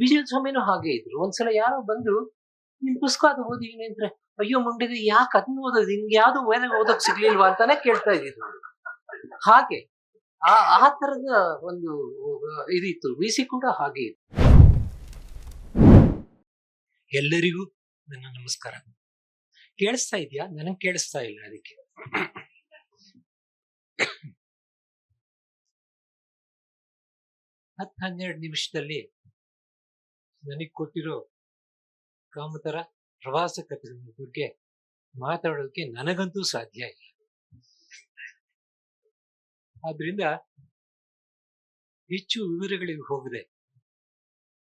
ವಿಜಯ ಸ್ವಾಮಿನೂ ಹಾಗೆ ಇದ್ರು. ಒಂದ್ಸಲ ಯಾರೋ ಬಂದು, ನಿನ್ ಪುಸ್ತಕ ಅದು ಓದಿದೀನಿ ಅಂದ್ರೆ ಅಯ್ಯೋ ಮುಂಡಿದ್ರೆ ಯಾಕೆ ಅದನ್ನ ಓದೋದು? ನಿಮ್ಗೆ ಯಾವ್ದು ಬೇರೆ ಓದಕ್ ಸಿಗ್ಲಿಲ್ವಾ ಅಂತಾನೆ ಕೇಳ್ತಾ ಇದ್ರು ಹಾಗೆ, ಆ ಆ ತರದ ಒಂದು ಇದಿತ್ತು. ವಿ ಸಿ ಕೂಡ ಹಾಗೆ ಇತ್ತು. ಎಲ್ಲರಿಗೂ ನನ್ನ ನಮಸ್ಕಾರ. ಕೇಳಿಸ್ತಾ ಇದೆಯಾ? ನನಗೆ ಕೇಳಿಸ್ತಾ ಇಲ್ಲ ಅದಕ್ಕೆ. ಹತ್ತು ಹನ್ನೆರಡು ನಿಮಿಷದಲ್ಲಿ ನನಗೆ ಕೊಟ್ಟಿರೋ ಕಾಮತರ ಪ್ರವಾಸ ಕಥೆಗಳ ಬಗ್ಗೆ ಮಾತಾಡೋದಕ್ಕೆ ನನಗಂತೂ ಸಾಧ್ಯ ಇಲ್ಲ. ಆದ್ರಿಂದ ಹೆಚ್ಚು ವಿವರಗಳಿಗೆ ಹೋಗದೆ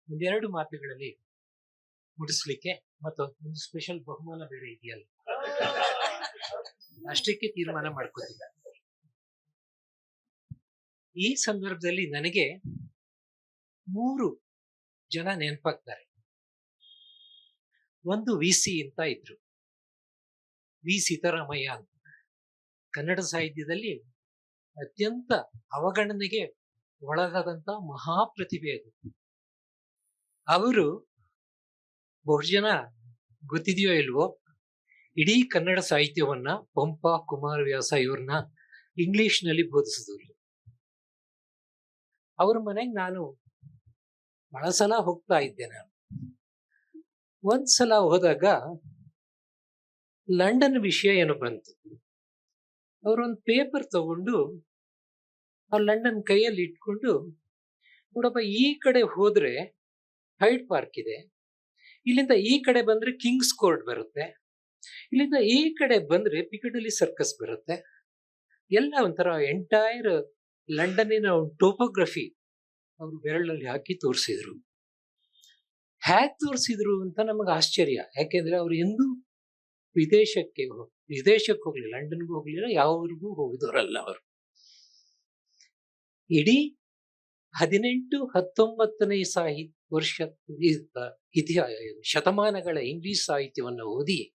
ಒಂದೆರಡು ಮಾತುಗಳಲ್ಲಿ ಮುಡಿಸ್ಲಿಕ್ಕೆ ಮತ್ತು ಒಂದು ಸ್ಪೆಷಲ್ ಬಹುಮಾನ ಬೇರೆ ಇದೆಯಲ್ಲ. ಅಷ್ಟಕ್ಕೆ ತೀರ್ಮಾನ ಮಾಡ್ಕೋತೀನಿ ಈ ಸಂದರ್ಭದಲ್ಲಿ ನನಗೆ ಮೂರು ಜನ ನೆನಪಾಗ್ತಾರೆ. ಒಂದು ವಿ ಸಿ ಅಂತ ಇದ್ರು. ವಿ ಸೀತಾರಾಮಯ್ಯ ಅಂತ. ಕನ್ನಡ ಸಾಹಿತ್ಯದಲ್ಲಿ ಅತ್ಯಂತ ಅವಗಣನೆಗೆ ಒಳಗಾದಂತ ಮಹಾಪ್ರತಿಭೆ ಅದು. ಅವರು ಬಹುಜನ ಗೊತ್ತಿದೆಯೋ ಇಲ್ವೋ, ಇಡೀ ಕನ್ನಡ ಸಾಹಿತ್ಯವನ್ನ ಪಂಪ ಕುಮಾರವ್ಯಾಸ ಇವ್ರನ್ನ ಇಂಗ್ಲಿಷ್ನಲ್ಲಿ ಬೋಧಿಸಿದವರು ಅವ್ರ ಮನೆಗೆ ನಾನು ಬಹಳ ಸಲ ಹೋಗ್ತಾ ಇದ್ದೆ ನಾನು. ಒಂದ್ಸಲ ಹೋದಾಗ ಲಂಡನ್ ವಿಷಯ ಏನು ಬಂತು. ಅವರೊಂದು ಪೇಪರ್ ತಗೊಂಡು ಆ ಲಂಡನ್ ಕೈಯಲ್ಲಿ ಇಟ್ಕೊಂಡು, ನೋಡಪ್ಪ, ಈ ಕಡೆ ಹೋದ್ರೆ ಹೈಡ್ ಪಾರ್ಕ್ ಇದೆ, ಇಲ್ಲಿಂದ ಈ ಕಡೆ ಬಂದ್ರೆ ಕಿಂಗ್ಸ್ ಕೋರ್ಟ್ ಬರುತ್ತೆ, ಇಲ್ಲಿಂದ ಈ ಕಡೆ ಬಂದ್ರೆ ಪಿಕಡಲಿ ಸರ್ಕಸ್ ಬರುತ್ತೆ. ಎಲ್ಲ ಒಂಥರ ಎಂಟೈರ್ ಲಂಡನ್ನಿನ ಟೋಪೋಗ್ರಫಿ. ಅವರು ಬೆರಳಲ್ಲಿ ಹಾಕಿ ತೋರಿಸಿದ್ರು. ಹ್ಯಾಕ್ ತೋರಿಸಿದ್ರು ಅಂತ ನಮಗೆ ಆಶ್ಚರ್ಯ. ಯಾಕೆಂದ್ರೆ ಅವ್ರು ಎಂದೂ ವಿದೇಶಕ್ಕೆ ವಿದೇಶಕ್ಕೆ ಹೋಗ್ಲಿಲ್ಲ, ಲಂಡನ್ಗೂ ಹೋಗ್ಲಿಲ್ಲ, ಯಾವ್ರಿಗೂ ಹೋಗಿದವರಲ್ಲ ಅವರು. ಇಡೀ ಹದಿನೆಂಟು, ಹತ್ತೊಂಬತ್ತನೇ ಸಾಹಿತ್ಯ ವರ್ಷ ಇತಿಹಾಸ ಶತಮಾನಗಳ ಇಂಗ್ಲಿಷ್ ಸಾಹಿತ್ಯವನ್ನು ಓದಿ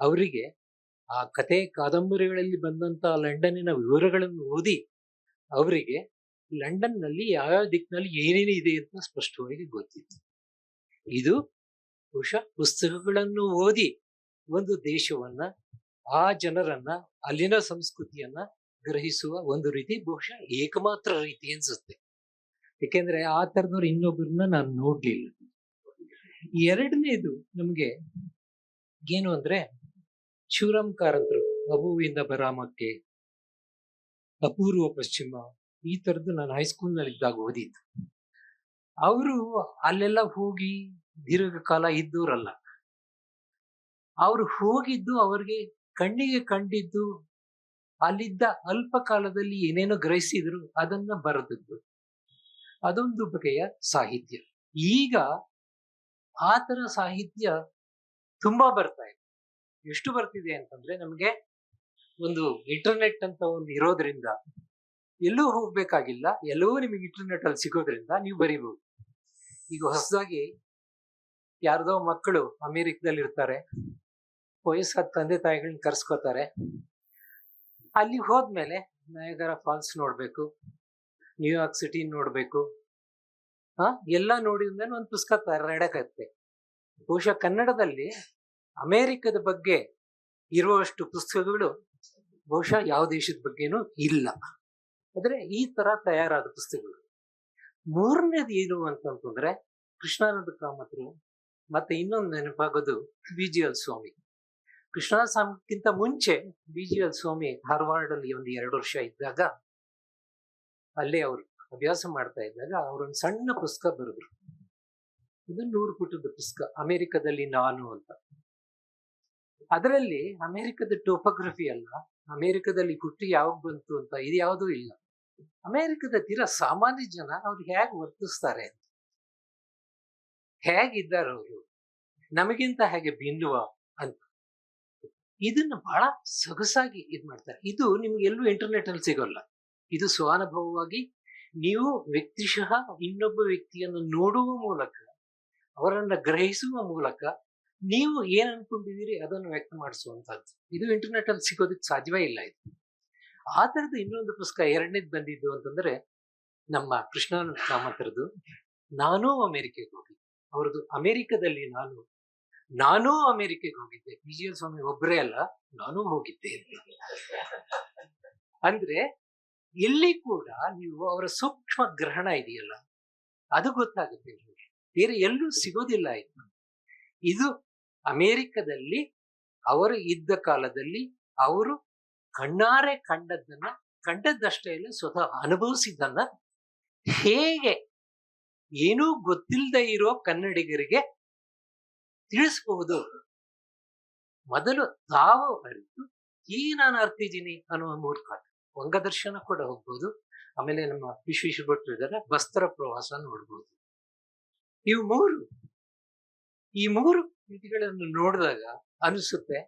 ಅವರಿಗೆ ಆ ಕತೆ ಕಾದಂಬರಿಗಳಲ್ಲಿ ಬಂದಂತ ಲಂಡನ್ನಿನ ವಿವರಗಳನ್ನು ಓದಿ ಅವರಿಗೆ ಲಂಡನ್ನಲ್ಲಿ ಯಾವ್ಯಾವ ದಿಕ್ಕಿನಲ್ಲಿ ಏನೇನು ಇದೆ ಅಂತ ಸ್ಪಷ್ಟವಾಗಿ ಗೊತ್ತಿತ್ತು ಇದು ಬಹುಶಃ ಪುಸ್ತಕಗಳನ್ನು ಓದಿ ಒಂದು ದೇಶವನ್ನ, ಆ ಜನರನ್ನ, ಅಲ್ಲಿನ ಸಂಸ್ಕೃತಿಯನ್ನ ಗ್ರಹಿಸುವ ಒಂದು ರೀತಿ ಬಹುಶಃ ಏಕಮಾತ್ರ ರೀತಿ ಅನ್ಸುತ್ತೆ. ಯಾಕೆಂದ್ರೆ ಆ ತರದವ್ರು ಇನ್ನೊಬ್ಬರನ್ನ ನಾನು ನೋಡ್ಲಿಲ್ಲ. ಎರಡನೇದು ನಮ್ಗೆ ಏನು ಅಂದ್ರೆ ಶಿವರಾಮ್ ಕಾರಂತರು ಅಬುವಿಂದ ಬರಾಮಕ್ಕೆ ಅಪೂರ್ವ ಪಶ್ಚಿಮ ಈ ತರದ್ದು ನಾನು ಹೈಸ್ಕೂಲ್ನಲ್ಲಿ ಇದ್ದಾಗ ಓದಿದ್ದು. ಅವರು ಅಲ್ಲೆಲ್ಲ ಹೋಗಿ ದೀರ್ಘಕಾಲ ಇದ್ದವರಲ್ಲ ಅವರು ಹೋಗಿದ್ದು ಅವರಿಗೆ ಕಣ್ಣಿಗೆ ಕಂಡಿದ್ದು ಅಲ್ಲಿದ್ದ ಅಲ್ಪ ಕಾಲದಲ್ಲಿ ಏನೇನೋ ಗ್ರಹಿಸಿದ್ರು ಅದನ್ನ ಬರೆದದ್ದು. ಅದೊಂದು ಬಗೆಯ ಸಾಹಿತ್ಯ. ಈಗ ಆ ತರ ಸಾಹಿತ್ಯ ತುಂಬಾ ಬರ್ತಾ ಇದೆ. ಎಷ್ಟು ಬರ್ತಿದೆ ಅಂತಂದ್ರೆ ನಮ್ಗೆ ಒಂದು ಇಂಟರ್ನೆಟ್ ಅಂತ ಒಂದು ಇರೋದ್ರಿಂದ ಎಲ್ಲೂ ಹೋಗ್ಬೇಕಾಗಿಲ್ಲ, ಎಲ್ಲವೂ ನಿಮಗೆ ಇಂಟರ್ನೆಟ್ ಅಲ್ಲಿ ಸಿಗೋದ್ರಿಂದ ನೀವು ಬರೀಬಹುದು. ಈಗ ಹೊಸದಾಗಿ ಯಾರ್ದೋ ಮಕ್ಕಳು ಅಮೆರಿಕದಲ್ಲಿ ಇರ್ತಾರೆ ವಯಸ್ಸಾದ ತಂದೆ ತಾಯಿಗಳನ್ನ ಕರ್ಸ್ಕೋತಾರೆ. ಅಲ್ಲಿ ಹೋದ್ಮೇಲೆ ನಯಗರ ಫಾಲ್ಸ್ ನೋಡ್ಬೇಕು ನ್ಯೂಯಾರ್ಕ್ ಸಿಟಿ ನೋಡ್ಬೇಕು, ಹಾ? ಎಲ್ಲ ನೋಡಿದ್ಮೇಲೆ ಒಂದು ಪುಸ್ತಕ ತರಡಕತ್ತೆ ಬಹುಶಃ ಕನ್ನಡದಲ್ಲಿ ಅಮೆರಿಕದ ಬಗ್ಗೆ ಇರುವಷ್ಟು ಪುಸ್ತಕಗಳು ಬಹುಶಃ ಯಾವ ದೇಶದ ಬಗ್ಗೆನೂ ಇಲ್ಲ. ಆದ್ರೆ ಈ ತರ ತಯಾರಾದ ಪುಸ್ತಕಗಳು. ಮೂರನೇದು ಏನು ಅಂತಂತಂದ್ರೆ ಕೃಷ್ಣಾನಂದ ಕಾಮತ್ರು ಮತ್ತೆ ಇನ್ನೊಂದು ನೆನಪಾಗೋದು B G L Swami. Krishnananda ಸ್ವಾಮಿಗಿಂತ ಮುಂಚೆ B G L Swami Dharwad ಅಲ್ಲಿ ಒಂದು ಎರಡು ವರ್ಷ ಇದ್ದಾಗ ಅಲ್ಲೇ ಅವರು ಅಭ್ಯಾಸ ಮಾಡ್ತಾ ಇದ್ದಾಗ ಅವರೊಂದು ಸಣ್ಣ ಪುಸ್ತಕ ಬರೆದ್ರು. ಇದು ನೂರು ಪುಟದ ಪುಸ್ತಕ, ಅಮೆರಿಕದಲ್ಲಿ ನಾನು ಅಂತ. ಅದರಲ್ಲಿ ಅಮೆರಿಕದ ಟೋಪೋಗ್ರಫಿ ಅಲ್ಲ, ಅಮೆರಿಕದಲ್ಲಿ ಹುಟ್ಟಿ ಯಾವಾಗ ಬಂತು ಅಂತ ಇದು ಯಾವುದೂ ಇಲ್ಲ. ಅಮೆರಿಕದ ತೀರ ಸಾಮಾನ್ಯ ಜನ ಅವ್ರು ಹೇಗೆ ವರ್ತಿಸ್ತಾರೆ ಅಂತ. ಹೇಗಿದ್ದಾರೆ ಅವರು? ನಮಗಿಂತ ಹೇಗೆ ಬಿಂದುವ ಅಂತ. ಇದನ್ನ ಬಹಳ ಸೊಗಸಾಗಿ ಇದ್ ಮಾಡ್ತಾರೆ. ಇದು ನಿಮ್ಗೆ ಎಲ್ಲೂ ಇಂಟರ್ನೆಟ್ ಅಲ್ಲಿ ಸಿಗೋಲ್ಲ. ಇದು ಸ್ವಾನುಭವವಾಗಿ ನೀವು ವ್ಯಕ್ತಿಶಃ ಇನ್ನೊಬ್ಬ ವ್ಯಕ್ತಿಯನ್ನು ನೋಡುವ ಮೂಲಕ, ಅವರನ್ನ ಗ್ರಹಿಸುವ ಮೂಲಕ ನೀವು ಏನ್ ಅನ್ಕೊಂಡಿದ್ದೀರಿ ಅದನ್ನು ವ್ಯಕ್ತ ಮಾಡಿಸುವಂತದ್ದು ಇದು ಇಂಟರ್ನೆಟ್ ಅಲ್ಲಿ ಸಿಗೋದಕ್ಕೆ ಸಾಧ್ಯವೇ ಇಲ್ಲ ಇದು. ಆ ಥರದ್ದು ಇನ್ನೊಂದು ಪುಸ್ತಕ ಎರಡನೇದು ಬಂದಿದ್ದು ಅಂತಂದ್ರೆ ನಮ್ಮ ಕೃಷ್ಣಾನಂದ ಕಾಮತರದು ನಾನೂ ಅಮೆರಿಕೆಗೆ ಹೋಗಿದ್ದೆ. ಅವ್ರದ್ದು ಅಮೇರಿಕದಲ್ಲಿ ನಾನು, ನಾನೂ ಅಮೆರಿಕೆಗೆ ಹೋಗಿದ್ದೆ. ಪಿ ಜಿ ಎಲ್ ಸ್ವಾಮಿ ಒಬ್ಬರೇ ಅಲ್ಲ, ನಾನೂ ಹೋಗಿದ್ದೆ ಅಂದ್ರೆ ಇಲ್ಲಿ ಕೂಡ ನೀವು ಅವರ ಸೂಕ್ಷ್ಮ ಗ್ರಹಣ ಇದೆಯಲ್ಲ, ಅದು ಗೊತ್ತಾಗುತ್ತೆ ನಿಮಗೆ. ಬೇರೆ ಎಲ್ಲೂ ಸಿಗೋದಿಲ್ಲ ಇದು. ಇದು ಅಮೇರಿಕದಲ್ಲಿ ಅವರು ಇದ್ದ ಕಾಲದಲ್ಲಿ ಅವರು ಕಣ್ಣಾರೆ ಕಂಡದ್ದನ್ನ ಕಂಡದ್ದಷ್ಟೇ ಇಲ್ಲ, ಸ್ವತಃ ಅನುಭವಿಸಿದ್ದನ್ನ ಹೇಗೆ ಏನೂ ಗೊತ್ತಿಲ್ಲದೆ ಇರೋ ಕನ್ನಡಿಗರಿಗೆ ತಿಳಿಸಬಹುದು? ಮೊದಲು ತಾವು ಅರಿತು, ಈ ನಾನು ಅರ್ತಿದ್ದೀನಿ ಅನ್ನುವ ಮೂಲಕ ವಂಗದರ್ಶನ ಕೂಡ ಹೋಗ್ಬೋದು, ಆಮೇಲೆ ನಮ್ಮ ವಿಶ್ವೇಶ್ವರ ಭಟ್ರು ಇದ್ದಾರೆ ಬಸ್ತರ ಪ್ರವಾಸ ನೋಡ್ಬೋದು. ಇವು ಮೂರು, ಈ ಮೂರು ಕೃತಿಗಳನ್ನು ನೋಡಿದಾಗ ಅನಿಸುತ್ತೆ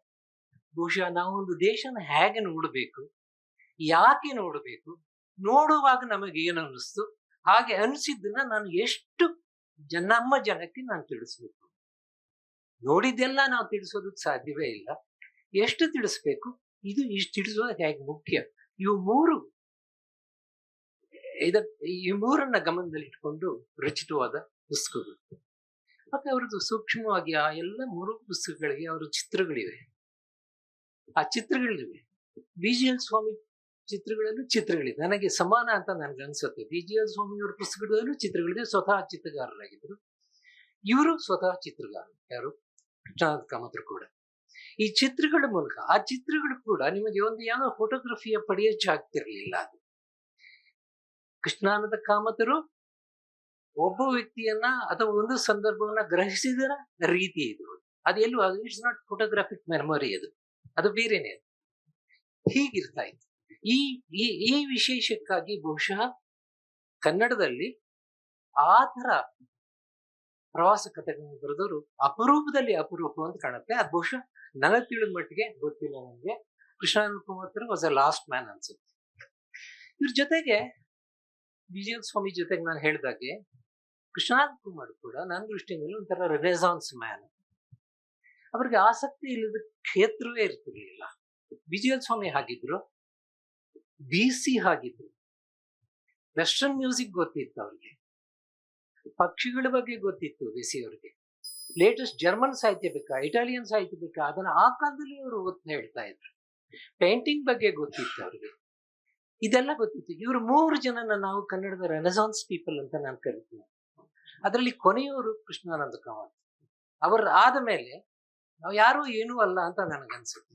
ಬಹುಶಃ ನಾವು ಒಂದು ದೇಶನ ಹೇಗೆ ನೋಡಬೇಕು, ಯಾಕೆ ನೋಡಬೇಕು, ನೋಡುವಾಗ ನಮಗೆ ಏನು ಅನ್ನಿಸ್ತು, ಹಾಗೆ ಅನಿಸಿದ್ದನ್ನ ನಾನು ಎಷ್ಟು ಜನ, ನಮ್ಮ ಜನಕ್ಕೆ ನಾನು ತಿಳಿಸ್ಬೇಕು. ನೋಡಿದ್ದೆಲ್ಲ ನಾವು ತಿಳಿಸೋದಕ್ಕೆ ಸಾಧ್ಯವೇ ಇಲ್ಲ. ಎಷ್ಟು ತಿಳಿಸ್ಬೇಕು, ಇದು ಇಷ್ಟು ತಿಳಿಸೋದು ಹೇಗೆ ಮುಖ್ಯ. ಇವು ಮೂರು, ಇದ, ಈ ಮೂರನ್ನ ಗಮನದಲ್ಲಿ ಇಟ್ಕೊಂಡು ರಚಿತವಾದ ಪುಸ್ತಕಗಳು. ಮತ್ತೆ ಅವ್ರದ್ದು ಸೂಕ್ಷ್ಮವಾಗಿ ಆ ಎಲ್ಲ ಮೂರು ಪುಸ್ತಕಗಳಿಗೆ ಅವರ ಚಿತ್ರಗಳಿವೆ. ಆ ಚಿತ್ರಗಳಿವೆ. ಬಿ ಜಿ ಎಲ್ ಸ್ವಾಮಿ ಚಿತ್ರಗಳಲ್ಲೂ ಚಿತ್ರಗಳಿವೆ. ನನಗೆ ಸಮಾನ ಅಂತ ನನಗೆ ಅನ್ಸುತ್ತೆ. ಬಿ ಜಿ ಎಲ್ ಸ್ವಾಮಿಯವರ ಪುಸ್ತಕಗಳಲ್ಲೂ ಚಿತ್ರಗಳಿದೆ ಸ್ವತಃ ಚಿತ್ರಗಾರರಾಗಿದ್ದರು. ಇವರು ಸ್ವತಃ ಚಿತ್ರಗಾರರು. ಯಾರು? ಕೃಷ್ಣನಾಥ್ ಕಾಮತರು ಕೂಡ ಈ ಚಿತ್ರಗಳ ಮೂಲಕ, ಆ ಚಿತ್ರಗಳು ಕೂಡ ನಿಮಗೆ ಒಂದು ಯಾವ ಫೋಟೋಗ್ರಫಿಯ ಪಡೆಯಚ್ಚ ಆಗ್ತಿರ್ಲಿಲ್ಲ ಅದು. ಕೃಷ್ಣಾನಂದ ಕಾಮತರು ಒಬ್ಬ ವ್ಯಕ್ತಿಯನ್ನ ಅಥವಾ ಒಂದು ಸಂದರ್ಭವನ್ನ ಗ್ರಹಿಸಿದ ರೀತಿ ಇದು. ಅದು ಇಟ್ಸ್ ನಾಟ್ ಫೋಟೋಗ್ರಾಫಿಕ್ ಮೆಮೊರಿ ಅದು. ಅದು ಬೇರೆನೆ. ಹೀಗಿರ್ತಾ ಇತ್ತು. ಈ ಈ ವಿಶೇಷಕ್ಕಾಗಿ ಬಹುಶಃ ಕನ್ನಡದಲ್ಲಿ ಆ ಥರ ಪ್ರವಾಸ ಕಥೆಗಳನ್ನು ಬರೆದವರು ಅಪರೂಪದಲ್ಲಿ ಅಪರೂಪ ಅಂತ ಕಾಣುತ್ತೆ. ಅದು ಬಹುಶಃ ನನಗೆ ತಿಳಿದ ಮಟ್ಟಿಗೆ ಗೊತ್ತಿಲ್ಲ ನನಗೆ. Krishnananda Kumar was a last man ಅನ್ಸುತ್ತೆ. ಇವ್ರ ಜೊತೆಗೆ ವಿಜಯ ಸ್ವಾಮಿ ಜೊತೆಗೆ ನಾನು ಹೇಳಿದಾಗೆ ಕೃಷ್ಣಾನಂದ ಕುಮಾರ್ ಕೂಡ ನನ್ನ ದೃಷ್ಟಿಯಲ್ಲಿ ಒಂಥರ ರೆನೆಸಾನ್ಸ್ ಮ್ಯಾನ್ ಅವ್ರಿಗೆ ಆಸಕ್ತಿ ಇಲ್ಲದ ಕ್ಷೇತ್ರವೇ ಇರ್ತಿರ್ಲಿಲ್ಲ. ವಿಜಯ ಸ್ವಾಮಿ ಹಾಗಿದ್ರು ಬಿ ಸಿ ಹಾಗಿದ್ರು. ವೆಸ್ಟರ್ನ್ ಮ್ಯೂಸಿಕ್ ಗೊತ್ತಿತ್ತು ಅವ್ರಿಗೆ. ಪಕ್ಷಿಗಳ ಬಗ್ಗೆ ಗೊತ್ತಿತ್ತು ಬಿ ಸಿ ಅವ್ರಿಗೆ. ಲೇಟೆಸ್ಟ್ ಜರ್ಮನ್ ಸಾಹಿತ್ಯ ಬೇಕಾ ಇಟಾಲಿಯನ್ ಸಾಹಿತ್ಯ ಬೇಕಾ, ಅದನ್ನ ಆ ಕಾಲದಲ್ಲಿ ಅವರು ಒತ್ತು ಹೇಳ್ತಾ ಇದ್ರು. ಪೇಂಟಿಂಗ್ ಬಗ್ಗೆ ಗೊತ್ತಿತ್ತು ಅವ್ರಿಗೆ. ಇದೆಲ್ಲ ಗೊತ್ತಿತ್ತು. ಇವರು ಮೂರು ಜನನ ನಾವು ಕನ್ನಡದ ರೆನಸಾನ್ಸ್ ಪೀಪಲ್ ಅಂತ ನಾನು ಕರಿತೀನಿ. ಅದರಲ್ಲಿ ಕೊನೆಯವರು ಕೃಷ್ಣಾನಂದ ಕಾಮತ್ ಅವರ ಆದ ಮೇಲೆ ನಾವು ಯಾರು ಏನೂ ಅಲ್ಲ ಅಂತ ನನಗನ್ಸುತ್ತೆ.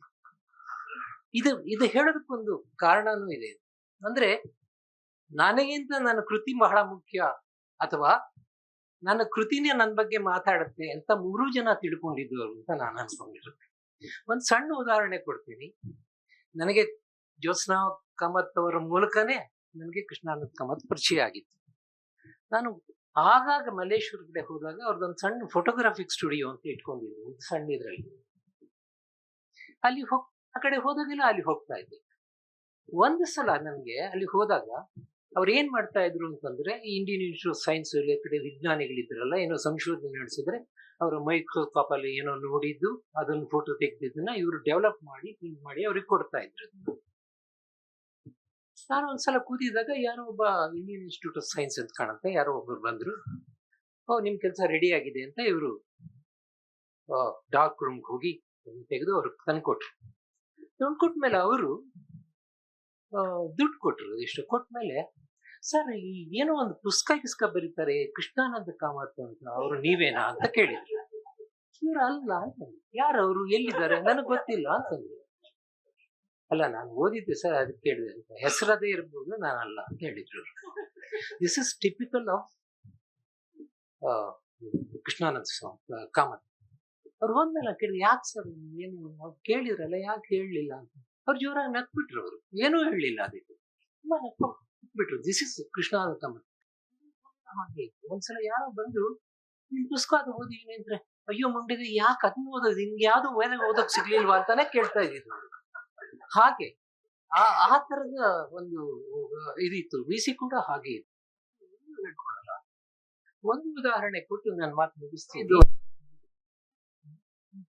ಇದು ಇದು ಹೇಳೋದಕ್ಕೊಂದು ಕಾರಣನೂ ಇದೆ. ಅಂದ್ರೆ ನನಗಿಂತ ನನ್ನ ಕೃತಿ ಬಹಳ ಮುಖ್ಯ ಅಥವಾ ನನ್ನ ಕೃತಿನೇ ನನ್ನ ಬಗ್ಗೆ ಮಾತಾಡುತ್ತೆ ಅಂತ ಮೂರು ಜನ ತಿಳ್ಕೊಂಡಿದ್ದವರು ಅಂತ ನಾನು ಅನ್ಕೊಂಡಿರುತ್ತೆ ಒಂದ್ ಸಣ್ಣ ಉದಾಹರಣೆ ಕೊಡ್ತೀನಿ. ನನಗೆ ಜ್ಯೋತ್ಸ್ನಾ ಕಾಮತ್ ಅವರ ಮೂಲಕನೇ ನನಗೆ ಕೃಷ್ಣಾನಂದ ಕಾಮತ್ ಪರಿಚಯ ಆಗಿತ್ತು. ನಾನು ಆಗಾಗ ಮಲ್ಲೇಶ್ವರ ಕಡೆ ಹೋದಾಗ ಅವ್ರದ್ದೊಂದು ಸಣ್ಣ ಫೋಟೋಗ್ರಾಫಿಕ್ ಸ್ಟುಡಿಯೋ ಅಂತ ಇಟ್ಕೊಂಡಿದ್ರು, ಒಂದು ಸಣ್ಣ ಇದರಲ್ಲಿ. ಅಲ್ಲಿ ಹೋಗ್ ಆ ಕಡೆ ಹೋದಾಗೆಲ್ಲ ಅಲ್ಲಿ ಹೋಗ್ತಾ ಇದ್ದೆ. ಒಂದು ಸಲ ನನಗೆ ಅಲ್ಲಿ ಹೋದಾಗ ಅವ್ರು ಏನ್ ಮಾಡ್ತಾ ಇದ್ರು ಅಂತಂದ್ರೆ, ಈ ಇಂಡಿಯನ್ ಇನ್ಸ್ಟಿಟ್ಯೂಟ್ ಸೈನ್ಸ್ ಸೈನ್ಸ್ ಕಡೆ ವಿಜ್ಞಾನಿಗಳಿದ್ರಲ್ಲ, ಏನೋ ಸಂಶೋಧನೆ ನಡೆಸಿದ್ರೆ ಅವರು ಮೈಕ್ರೋಸ್ಕೋಪ್ ಅಲ್ಲಿ ಏನೋ ನೋಡಿದ್ದು ಅದನ್ನು ಫೋಟೋ ತೆಗೆದಿದ್ದನ್ನ ಇವರು ಡೆವಲಪ್ ಮಾಡಿ ಪ್ರಿಂಟ್ ಮಾಡಿ ಅವ್ರಿಗೆ ಕೊಡ್ತಾ ಇದ್ರು. ನಾನು ಒಂದ್ಸಲ ಕೂತಿದ್ದಾಗ ಯಾರೋ ಒಬ್ಬ ಇಂಡಿಯನ್ ಇನ್ಸ್ಟಿಟ್ಯೂಟ್ ಆಫ್ ಸೈನ್ಸ್ ಅಂತ ಕಾಣುತ್ತೆ. ಯಾರೋ ಒಬ್ಬರು ಬಂದ್ರು. ಓ, ನಿಮ್ ಕೆಲಸ ರೆಡಿ ಆಗಿದೆ ಅಂತ ಇವರು ಡಾರ್ಕ್ ರೂಮ್ಗೆ ಹೋಗಿ ತೆಗೆದು ಅವ್ರಿಗೆ ತಂದ್ಕೊಟ್ರು ತಂದ್ಕೊಟ್ಮೇಲೆ ಅವರು ದುಡ್ಡು ಕೊಟ್ರು ಇಷ್ಟು ಕೊಟ್ಮೇಲೆ, ಸರ್, ಈ ಏನೋ ಒಂದು ಪುಸ್ತಕ ಗಿಸ್ಕ ಬರೀತಾರೆ, ಕೃಷ್ಣಾನಂದ ಕಾಮತ್ ಅಂತ. ಅವರು ನೀವೇನಾ? ಅಂತ ಕೇಳಿದ್ರು. ಇವ್ರು, ಅಲ್ಲ, ಅಂತಂದ್ರು. ಯಾರು ಅವರು? ಎಲ್ಲಿದ್ದಾರೆ? ನನಗೆ ಗೊತ್ತಿಲ್ಲ, ಅಂತಂದ್ರು. ಅಲ್ಲ, ನಾನು ಓದಿದ್ದೆ ಸರ್ ಅದಕ್ಕೆ ಹೇಳಿದೆ ಅಂತ. ಹೆಸರದೇ ಇರ್ಬೋದು ಅಲ್ಲ ಅಂತ ಹೇಳಿದ್ರು. This is typical of Krishnananda Swami Kamath. ಅವ್ರು ಹೋದ್ಮೇಲೆ ಕೇಳಿದ್ರು, ಯಾಕೆ ಸರ್ ಏನು ಅವ್ರು ಕೇಳಿದ್ರಲ್ಲ, ಯಾಕೆ ಹೇಳಲಿಲ್ಲ ಅಂತ. ಅವ್ರು ಜೋರಾಗಿ ನಕ್ಬಿಟ್ರು ಅವರು. ಏನೂ ಹೇಳಲಿಲ್ಲ ಅದಕ್ಕೆ. ತುಂಬ ನಕ್ಬಿಟ್ರು ದಿಸ್ ಇಸ್ ಕೃಷ್ಣಾನಂದ ಕಾಮತ್. ಹಾಗೆ ಒಂದ್ಸಲ ಯಾರೋ ಬಂದು ನಿಮ್ ಪುಸ್ತಕ ಅದು ಓದಿದೀನಿ ಅಂದ್ರೆ, ಅಯ್ಯೋ ಮುಂಡಿದೆ ಯಾಕೆ ಅದನ್ನ ಓದೋದು? ನಿಮ್ಗೆ ಯಾವ್ದು ಓದಕ್ ಓದೋಕ್ ಸಿಗ್ಲಿಲ್ವಾ? ಅಂತಾನೆ ಕೇಳ್ತಾ ಇದ್ದಿದ್ದು ಹಾಗೆ. ಆ ಆ ತರದ ಒಂದು ಇದಿತ್ತು. ಸಿ ಕೂಡ ಹಾಗೆ ಹೇಳ್ಕೊಡಲ್ಲ. ಒಂದು ಉದಾಹರಣೆ ಕೊಟ್ಟು ನಾನು ಮಾತು ಮುಗಿಸ್ತೀನಿ.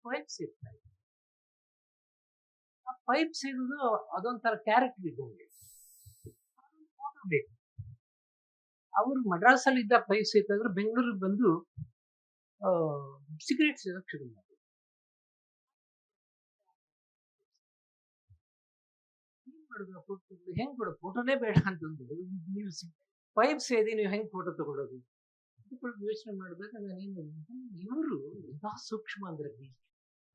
ಪೈಪ್ಸ್ ಇರ್ತಾ ಆ ಪೈಪ್ಸ್ ಇರೋದು ಅದೊಂಥರ ಕ್ಯಾರೆಕ್ಟರ್ ಇದ್ದಂಗೆ. ಫೋಟೋ ಬೇಕು. ಅವರು ಮಡ್ರಾಸಲ್ಲಿ ಇದ್ದ ಪೈಪ್ ಇತ್ತಂದ್ರೆ ಬೆಂಗಳೂರಿಗೆ ಬಂದು ಸಿಗರೇಟ್ ಸೇದಕ್ ಶುರು ಮಾಡಿದ್ರು ಮಾಡುದು ಫೋಟೋ ಹೆಂಗ್ ಕೊಡೋ? ಫೋಟೋನೇ ಬೇಡ ಅಂತಂದ್ರು. ನೀವು ಪೈಪ್ ಸೇದಿ ನೀವು ಹೆಂಗ್ ಫೋಟೋ ತಗೊಳ್ಳೋದು ಯೋಚನೆ ಮಾಡಿದಾಗ ನಾನೇನು ಇವರು ಎಂಥ ಸೂಕ್ಷ್ಮ ಅಂದ್ರೆ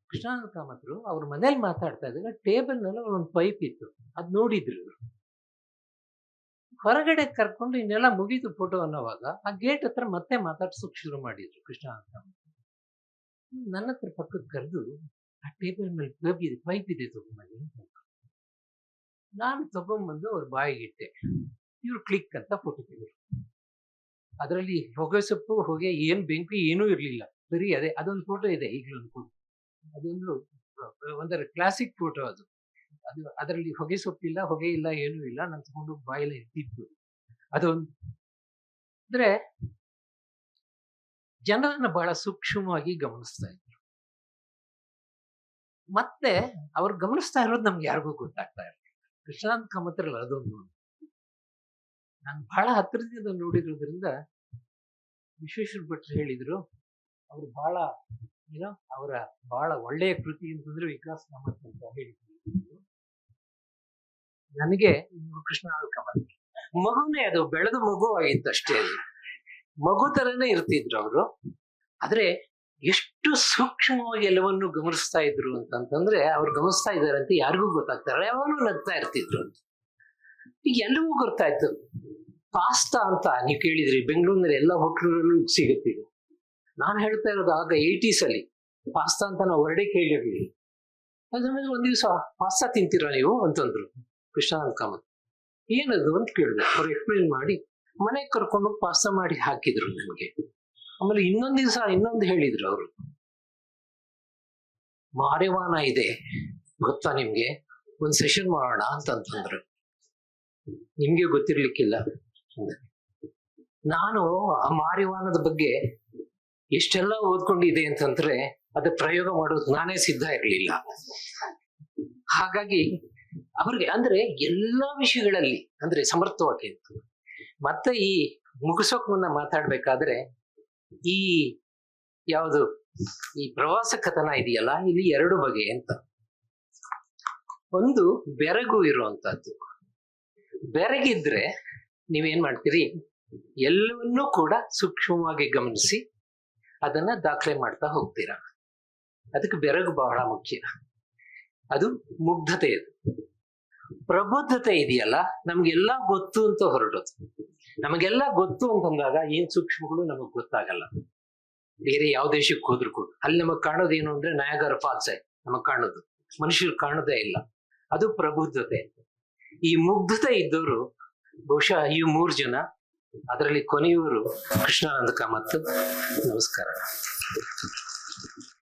ಕೃಷ್ಣಾನಂದ ಕಾಮತ್ರು ಅವ್ರ ಮನೇಲಿ ಮಾತಾಡ್ತಾ ಇದ್ದಾಗ ಟೇಬಲ್ನಲ್ಲಿ ಒಂದು ಪೈಪ್ ಇತ್ತು. ಅದ್ ನೋಡಿದ್ರು ಹೊರಗಡೆ ಕರ್ಕೊಂಡು ಇನ್ನೆಲ್ಲ ಮುಗಿತು ಫೋಟೋ ಅನ್ನೋವಾಗ ಆ ಗೇಟ್ ಹತ್ರ ಮತ್ತೆ ಮಾತಾಡ್ಸೋಕ್ ಶುರು ಮಾಡಿದ್ರು ಕೃಷ್ಣಾನಂದ ಕಾಮತ್ ನನ್ನ ಹತ್ರ ಪಕ್ಕಕ್ಕೆ ಕರೆದು ಆ ಟೇಬಲ್ ಮೇಲೆ ಪೈಪ್ ಇದೆ ಪೈಪ್ ಇದೆ ಅಂತ. ನಾನು ತಗೊಂಬಂದು ಅವ್ರ ಬಾಯಿಗಿಟ್ಟೆ. ಇವ್ರು ಕ್ಲಿಕ್ ಅಂತ ಫೋಟೋ ತೆಗೆದ್ರು. ಅದರಲ್ಲಿ ಹೊಗೆ ಸೊಪ್ಪು ಹೊಗೆ ಏನು ಬೆಂಕಿ ಏನೂ ಇರಲಿಲ್ಲ. ಬರೀ ಅದೇ, ಅದೊಂದು ಫೋಟೋ ಇದೆ ಈಗಲೂ ಅನ್ಕೊಂಡು. ಅದೊಂದು, ಒಂದರ ಕ್ಲಾಸಿಕ್ ಫೋಟೋ ಅದು. ಅದು, ಅದರಲ್ಲಿ ಹೊಗೆ ಸೊಪ್ಪಿಲ್ಲ, ಹೊಗೆ ಇಲ್ಲ, ಏನೂ ಇಲ್ಲ. ನಾನು ತಗೊಂಡು ಬಾಯಲ್ಲಿ ಇಟ್ಟಿದ್ದು. ಅದೊಂದು, ಅಂದ್ರೆ ಜನರನ್ನ ಬಹಳ ಸೂಕ್ಷ್ಮವಾಗಿ ಗಮನಿಸ್ತಾ ಇದ್ರು. ಮತ್ತೆ ಅವ್ರು ಗಮನಿಸ್ತಾ ಇರೋದು ನಮ್ಗೆ ಯಾರಿಗೂ ಗೊತ್ತಾಗ್ತಾ ಇರಲಿಲ್ಲ ಕೃಷ್ಣಾಂತ್ ಕಾಮತ್ರಲ್ಲ ಅದೊಂದು. ನಾನು ಬಹಳ ಹತ್ತಿರದಿಂದ ನೋಡಿರೋದ್ರಿಂದ ವಿಶ್ವೇಶ್ವರ ಭಟ್ರು ಹೇಳಿದ್ರು, ಅವರು ಬಹಳ ಏನೋ, ಅವರ ಬಹಳ ಒಳ್ಳೆಯ ಕೃತಿ ಅಂತಂದ್ರೆ ವಿಕಾಸ್ ಕಾಮತ್ ಅಂತ ಹೇಳಿದ್ರು. ನನಗೆ ಕೃಷ್ಣ ಕಾಮತ್ ಮಗುನೇ ಅದು ಬೆಳೆದು ಮಗು ಆಗಿತ್ತು ಅಷ್ಟೇ ಮಗು ತರನೇ ಇರ್ತಿದ್ರು ಅವರು. ಆದ್ರೆ ಎಷ್ಟು ಸೂಕ್ಷ್ಮವಾಗಿ ಎಲ್ಲವನ್ನು ಗಮನಿಸ್ತಾ ಇದ್ರು ಅಂತಂತಂದ್ರೆ ಅವ್ರು ಗಮನಿಸ್ತಾ ಇದ್ದಾರೆ ಅಂತ ಯಾರಿಗೂ ಗೊತ್ತಾಗ್ತಾರೆ ಯಾವಾಗಲೂ ನಗ್ತಾ ಇರ್ತಿದ್ರು ಅಂತ. ಈಗ ಎಲ್ಲವೂ ಗೊತ್ತಾಯ್ತು ಪಾಸ್ತಾ ಅಂತ ನೀವು ಕೇಳಿದ್ರಿ, ಬೆಂಗಳೂರಿನಲ್ಲಿ ಎಲ್ಲ ಹೋಟ್ಲಲ್ಲೂ ಸಿಗುತ್ತೆ ನಾನು ಹೇಳ್ತಾ ಇರೋದು ಆಗ ಏಯ್ಟೀಸ್ ಅಲ್ಲಿ ಪಾಸ್ತಾ ಅಂತ ನಾವು ಹೊರಡೆ ಕೇಳಿರ್ಲಿಲ್ಲ. ಅದಾದ್ಮೇಲೆ ಒಂದ್ ದಿವಸ, ಪಾಸ್ತಾ ತಿಂತೀರಾ ನೀವು? ಅಂತಂದ್ರು ಕೃಷ್ಣಾನಂದ ಕಾಮತ್. ಏನದು? ಅಂತ ಕೇಳಿದೆ ಅವ್ರು ಎಕ್ಸ್ಪ್ಲೈನ್ ಮಾಡಿ, ಮನೆಗೆ ಕರ್ಕೊಂಡು ಪಾಸ್ತಾ ಮಾಡಿ ಹಾಕಿದ್ರು ನನಗೆ. ಆಮೇಲೆ ಇನ್ನೊಂದು ದಿವಸ ಇನ್ನೊಂದು ಹೇಳಿದ್ರು ಅವರು. ಮಾರಿವಾನ ಇದೆ, ಗೊತ್ತಾ ನಿಮ್ಗೆ? ಒಂದ್ ಸೆಷನ್ ಮಾಡೋಣ ಅಂತಂತಂದ್ರು. ನಿಮ್ಗೆ ಗೊತ್ತಿರ್ಲಿಕ್ಕಿಲ್ಲ. ನಾನು ಆ ಮಾರಿವಾನದ ಬಗ್ಗೆ ಎಷ್ಟೆಲ್ಲ ಓದ್ಕೊಂಡಿದೆ ಅಂತಂದ್ರೆ ಅದ ಪ್ರಯೋಗ ಮಾಡೋದು ನಾನೇ ಸಿದ್ಧ ಇರಲಿಲ್ಲ. ಹಾಗಾಗಿ ಅವ್ರಿಗೆ ಅಂದ್ರೆ ಎಲ್ಲಾ ವಿಷಯಗಳಲ್ಲಿ ಅಂದ್ರೆ ಸಮರ್ಥವಾಗಿ ಮತ್ತೆ ಈ ಮುಗಿಸೋಕ್ ಮುನ್ನ ಮಾತಾಡ್ಬೇಕಾದ್ರೆ ಈ ಯಾವುದು, ಈ ಪ್ರವಾಸ ಕಥನ ಇದೆಯಲ್ಲ, ಇಲ್ಲಿ ಎರಡು ಬಗೆ ಅಂತ. ಒಂದು ಬೆರಗು ಇರುವಂತಹದ್ದು. ಬೆರಗಿದ್ರೆ ನೀವೇನ್ ಮಾಡ್ತೀರಿ? ಎಲ್ಲವನ್ನೂ ಕೂಡ ಸೂಕ್ಷ್ಮವಾಗಿ ಗಮನಿಸಿ ಅದನ್ನ ದಾಖಲೆ ಮಾಡ್ತಾ ಹೋಗ್ತೀರಾ. ಅದಕ್ಕೆ ಬೆರಗು ಬಹಳ ಮುಖ್ಯ. ಅದು ಮುಗ್ಧತೆ ಅದು ಪ್ರಬುದ್ಧತೆ ಇದೆಯಲ್ಲ? ನಮ್ಗೆಲ್ಲ ಗೊತ್ತು ಅಂತ ಹೊರಟೋದು ನಮಗೆಲ್ಲ ಗೊತ್ತು ಅಂತಂದಾಗ ಏನ್ ಸೂಕ್ಷ್ಮಗಳು ನಮಗ್ ಗೊತ್ತಾಗಲ್ಲ. ಬೇರೆ ಯಾವ ದೇಶಕ್ಕೆ ಹೋದ್ರು ಕೂಡ ಅಲ್ಲಿ ನಮಗ್ ಏನು ಅಂದ್ರೆ ನಯಾಗರ ಫಾಲ್ಸೆ ನಮಗ್ ಕಾಣೋದು. ಮನುಷ್ಯರು ಕಾಣದೇ ಇಲ್ಲ. ಅದು ಪ್ರಬುದ್ಧತೆ. ಈ ಮುಗ್ಧತೆ ಇದ್ದವರು ಬಹುಶಃ ಈ ಮೂರು ಜನ, ಅದರಲ್ಲಿ ಕೊನೆಯವರು ಕೃಷ್ಣಾನಂದ ಕಾಮತ್. ನಮಸ್ಕಾರ.